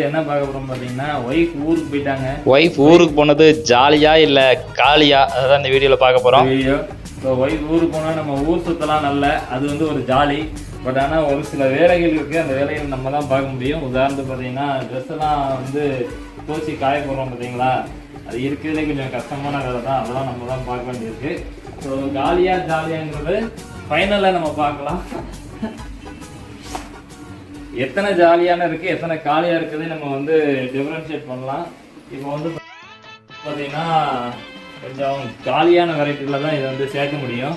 என்ன பார்க்க போறோம் பாத்தீங்கன்னா ஒய்ஃப் ஊருக்கு போயிட்டாங்க. ஒய்ஃப் ஊருக்கு போனது ஜாலியா இல்ல காலியா? அதான் இந்த வீடியோல பார்க்க போறோம். வீடியோ ஸோ ஒய்ஃப் ஊருக்கு போனா நம்ம ஊர் சுத்தலாம் நல்ல அது வந்து ஒரு ஜாலி. பட் ஆனா ஒரு சில வேலைகள் இருக்கு அந்த வேலைகள் நம்ம தான் பார்க்க முடியும். உதாரணத்துக்கு பார்த்தீங்கன்னா ட்ரெஸ் எல்லாம் வந்து தோச்சி காய போடுறோம் பார்த்தீங்களா? அது இருக்கிறதுலே கொஞ்சம் கஷ்டமான வேலை தான். அதெல்லாம் நம்ம தான் பார்க்க வேண்டியிருக்கு. ஸோ ஜாலியா ஜாலியாங்கிறது ஃபைனலாக நம்ம பார்க்கலாம். எத்தனை ஜாலியான இருக்கு எத்தனை காலியா இருக்குது நம்ம வந்து டிஃபரன்ஷியேட் பண்ணலாம். இப்போ வந்து பார்த்தீங்கன்னா கொஞ்சம் ஜாலியான வெரைட்டியில் தான் இதை வந்து சேர்க்க முடியும்.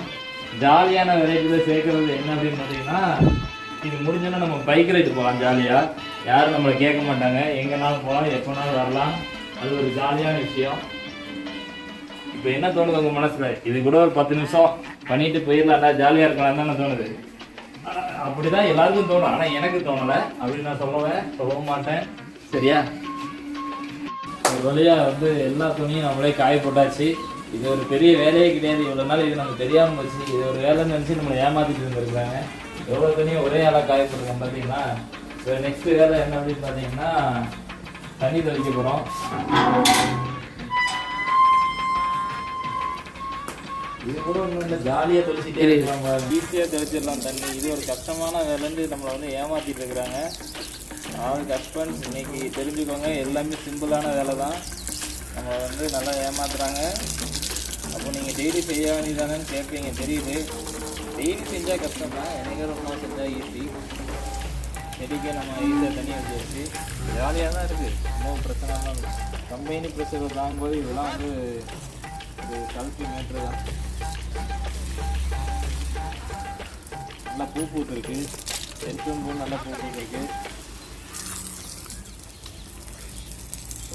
ஜாலியான வெரைட்டியில் சேர்க்கறது என்ன அப்படின்னு பார்த்தீங்கன்னா இது முடிஞ்சோன்னா நம்ம பைக் ரைடு போகலாம் ஜாலியாக யாரும் நம்மளை கேட்க மாட்டாங்க. எங்கேனாலும் போகலாம் எப்போனாலும் வரலாம். அது ஒரு ஜாலியான விஷயம். இப்போ என்ன தோணுது உங்கள் மனசில்? இது கூட ஒரு பத்து நிமிஷம் பண்ணிட்டு போயிடலாம்டா ஜாலியாக இருக்கலாம் தான் தோணுது. அப்படிதான் எல்லாருக்கும் தோணும். ஆனால் எனக்கு தோணலை. அப்படின்னு நான் சொல்லுவேன் சொல்லவும் மாட்டேன். சரியா? ஒரு வழியா வந்து எல்லா துணியும் நம்மளே காய போட்டாச்சு. இது ஒரு பெரிய வேலையே கிடையாது. இவ்வளோ நாள் இது நமக்கு தெரியாமல் வச்சு இது ஒரு வேலைன்னு நினச்சி நம்மளை ஏமாத்திட்டு இருந்திருக்காங்க எவ்வளோ துணியும் ஒரே ஆளாக காய போட்டுருக்கோம் பார்த்தீங்களா நெக்ஸ்ட் வேலை என்ன அப்படின்னு பார்த்தீங்கன்னா தண்ணி தெளிக்க போகிறோம் இது கூட ஒன்றும் இல்லை ஜாலியாக தெளிச்சிட்டே இருக்காங்க ஈஸியாக தெளிச்சிடலாம் தண்ணி. இது ஒரு கஷ்டமான வேலைன்னு நம்மளை வந்து ஏமாத்திட்டு இருக்கிறாங்க. அதாவது ஹஸ்பண்ட் இன்னைக்கு தெரிஞ்சுக்கோங்க எல்லாமே சிம்பிளான வேலை தான் நம்மளை வந்து நல்லா ஏமாத்துறாங்க. அப்போ நீங்கள் டெய்லி செய்ய வேண்டியதானேன்னு கேட்பீங்க தெரியுது. டெய்லி செஞ்சால் கஷ்டம் தான் எனக்கு ரொம்ப செஞ்சால் ஈஸி செடிக்கே நம்ம ஈஸியாக தண்ணி வச்சு ஜாலியாக தான் இருக்குது ஒன்றும் பிரச்சனைலாம் இல்லை கம்பெனி ப்ரெஷர் தாங்கும்போது இதெல்லாம் வந்து ஒரு கல்வி மேட்ரு தான். நல்லா பூ பூத்துருக்கு. செல்ஃபோன் பூ நல்லா பூ பூத்துருக்கு.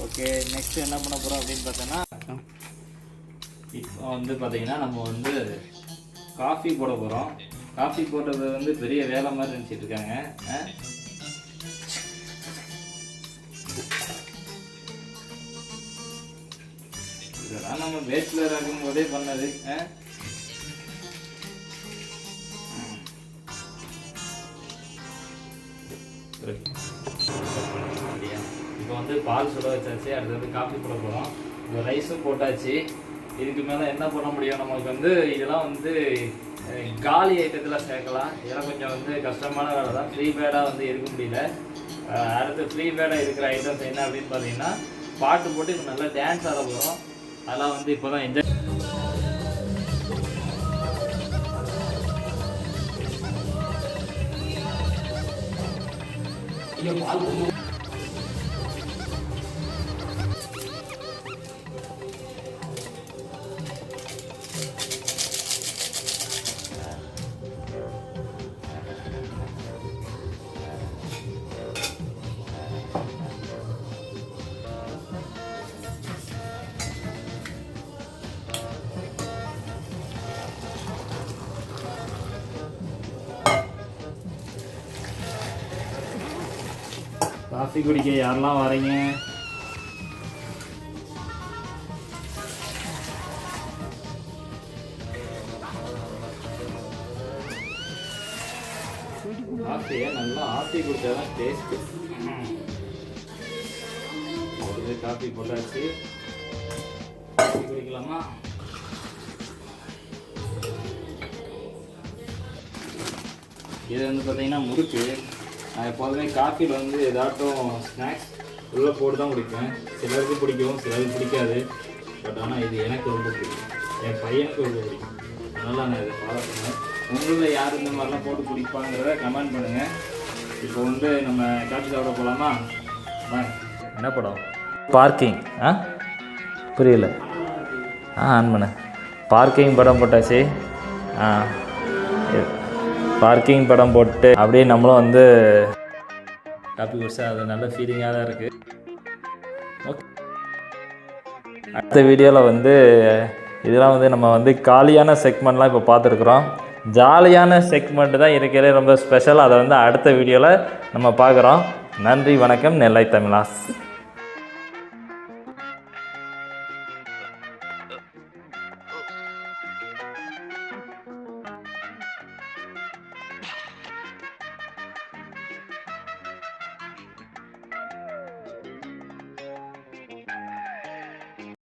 ஓகே நெக்ஸ்ட் என்ன பண்ண போகிறோம் அப்படின்னு பார்த்தோன்னா இப்போ வந்து பார்த்தீங்கன்னா நம்ம வந்து காஃபி போட போகிறோம் காஃபி போட்டது வந்து பெரிய வேலை மாதிரி நினச்சிட்டு இருக்காங்க. ஆ? இதெல்லாம் நம்ம வேட்டில் இருக்கும் போதே பண்ணது இருக்கு. அப்படியா? இப்போ வந்து பால் சுட வச்சாச்சு அடுத்தது காஃபி போட போகிறோம் இப்போ ரைஸும் போட்டாச்சு. இதுக்கு மேலே என்ன பண்ண முடியும்? நமக்கு வந்து இதெல்லாம் வந்து காலி ஐட்டத்தில் சேர்க்கலாம். இதெல்லாம் கொஞ்சம் வந்து கஷ்டமான வேலை தான். ஃப்ரீ பேடாக வந்து இருக்க முடியல. அடுத்து ஃப்ரீ பேடாக இருக்கிற ஐட்டம்ஸ் என்ன அப்படின்னு பார்த்தீங்கன்னா பாட்டு போட்டு இப்போ நல்லா டான்ஸ் ஆட போகிறோம் அதெல்லாம் வந்து இப்போ தான் என்ஜாய் Nhân. காஃபி குடிக்க யாரெல்லாம் வரீங்க? காஃபியை நல்லா ஆற்றி குடித்தா தான் டேஸ்ட்டு ஒரு காஃபி போட்டாச்சு. காஃபி குடிக்கலாமா? இது வந்து பார்த்தீங்கன்னா முறுக்கு. நான் எப்போதுமே காஃபியில் வந்து ஏதாட்டும் ஸ்நாக்ஸ் உள்ளே போட்டு தான் குடிப்பேன். சிலருக்கு பிடிக்கும் சிலருக்கு பிடிக்காது. பட் ஆனால் இது எனக்கு ரொம்ப பிடிக்கும். என் பையனுக்கு ரொம்ப பிடிக்கும். அதனால் நான் இதை ஃபாலோ பண்ணேன். உங்களில் யார் இந்த மாதிரிலாம் போட்டு குடிப்பாங்கிறத கமெண்ட் பண்ணுங்கள் இப்போ வந்து நம்ம காஃபி சாப்பிட போகலாமா என்ன படம்? பார்க்கிங் ஆ? புரியல. ஆ ஆன் பண்ண. பார்க்கிங் படம் போட்டாச்சு. ஆ. பார்க்கிங் படம் போட்டு அப்படியே நம்மளும் வந்து காப்பி குடிச்சா அது நல்ல ஃபீலிங்காக தான் இருக்குது ஓகே அடுத்த வீடியோவில் வந்து இதெல்லாம் வந்து நம்ம வந்து காலியான செக்மெண்ட்லாம் இப்போ பார்த்துருக்குறோம். ஜாலியான செக்மெண்ட் தான் இருக்கிறதே ரொம்ப ஸ்பெஷல் அதை வந்து அடுத்த வீடியோவில் நம்ம பார்க்குறோம். நன்றி வணக்கம் நெல்லை தமிழாஸ்.